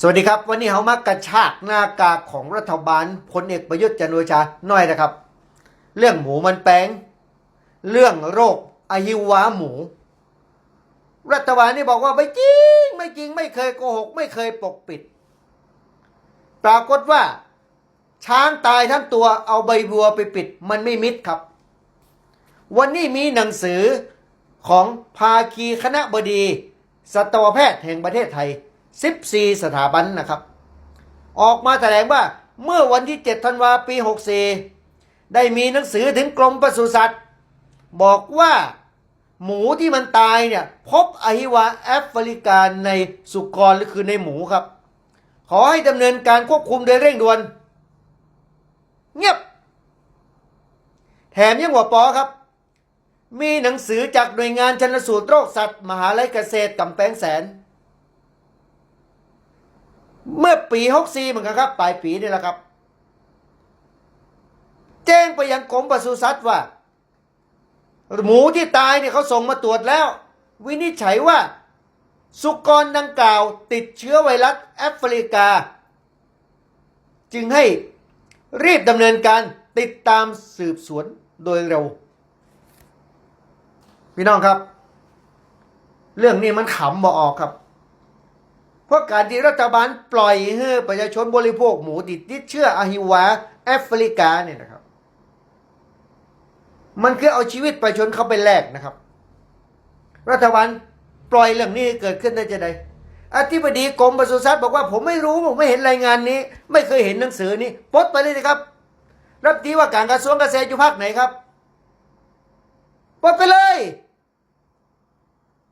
สวัสดีครับ วันนี้เขามากระชากหน้ากากของรัฐบาลพลเอกประยุทธ์จันทร์โอชาหน่อยนะครับ เรื่องหมูมันแปลง เรื่องโรคอหิวาหมู รัฐบาลนี่บอกว่าไม่จริง ไม่จริงไม่เคยโกหก ไม่เคยปกปิด ปรากฏว่า ช้างตายทั้งตัวเอาใบบัวไปปิด มันไม่มิดครับ วันนี้มีหนังสือของภาคีคณะบดี สัตวแพทย์แห่งประเทศไทย 14 สถาบันนะครับ ออกมาแถลงว่าเมื่อวันที่ 7 ธันวาปี 64 ได้มีหนังสือถึงกรมปศุสัตว์บอกว่าหมูที่มันตายเนี่ย พบอหิวาแอฟริกาในสุกรหรือคือในหมูครับ ขอให้ดำเนินการควบคุมโดยเร่งด่วน เงียบ แถมยังหัวปอครับ มีหนังสือจากหน่วยงานชันสูตรโรคสัตว์ มหาลัยเกษตรกำแพงแสน เมื่อปี64เหมือนกันครับปลายปีนี่แหละครับ แจ้งไปยังกรมปศุสัตว์ว่า หมูที่ตายเนี่ยเขาส่งมาตรวจแล้ว วินิจฉัยว่า สุกรดังกล่าว ติดเชื้อไวรัสแอฟริกา จึงให้รีบดำเนินการติดตามสืบสวนโดยเร็ว พี่น้องครับ เรื่องนี้มันขำบ่ออกครับ เพราะการที่รัฐบาลปล่อยให้ประชาชนบริโภคหมูติดติดเชื้ออหิวาแอฟริกาเนี่ยนะครับ มันคือเอาชีวิตประชาชนเข้าไปแลกนะครับ รัฐบาลปล่อยเรื่องนี้เกิดขึ้นได้จะไดอธิบดีกรมปศุสัตว์บอกว่าผมไม่รู้ผมไม่เห็นรายงานนี้ ไม่เคยเห็นหนังสือนี้ปลดไปเลยสิครับ รับทีว่าการกระทรวงเกษตรอยู่ภาคไหนครับปลดไปเลย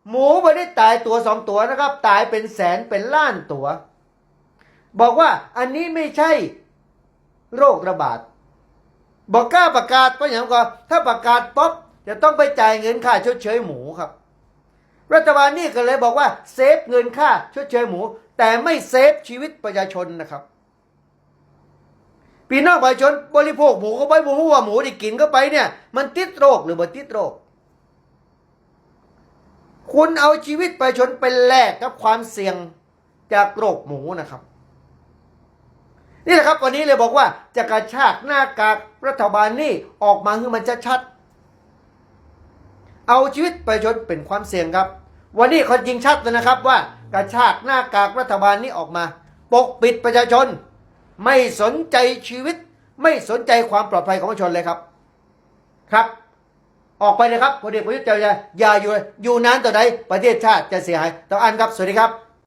หมูไม่ได้ตายตัวสองตัวนะครับ ตายเป็นแสนเป็นล้านตัว บอกว่าอันนี้ไม่ใช่โรคระบาด บอกกล้าประกาศเพราะอย่างก่อนถ้าประกาศป๊บจะต้องไปจ่ายเงินค่าชดเชยหมูครับ รัฐบาลนี่ก็เลยบอกว่าเซฟเงินค่าชดเชยหมู แต่ไม่เซฟชีวิตประชาชนนะครับพี่น้องประชาชนบริโภคหมูเข้าไปหมูว่าหมูที่กินเข้าไปเนี่ย มันติดโรคหรือบ่ติดโรค คุณเอาชีวิตประชาชนไปแลกกับความเสี่ยงจากโรคหมูนะครับ นี่แหละครับวันนี้เลยบอกว่าจะกระชากหน้ากากรัฐบาลนี่ออกมาให้มันชัดๆเอาชีวิตประชาชนเป็นความเสี่ยงครับ วันนี้คนจริงชัดเลยนะครับว่ากระชากหน้ากากรัฐบาลนี้ออกมา ปกปิดประชาชน ไม่สนใจชีวิต ไม่สนใจความปลอดภัยของประชาชนเลยครับ ครับ ออกไปเลยครับพลเอกประยุทธ์จะอย่าอยู่อยู่นานต่อใดประเทศชาติจะเสียหายต้องอ่านครับสวัสดีครับ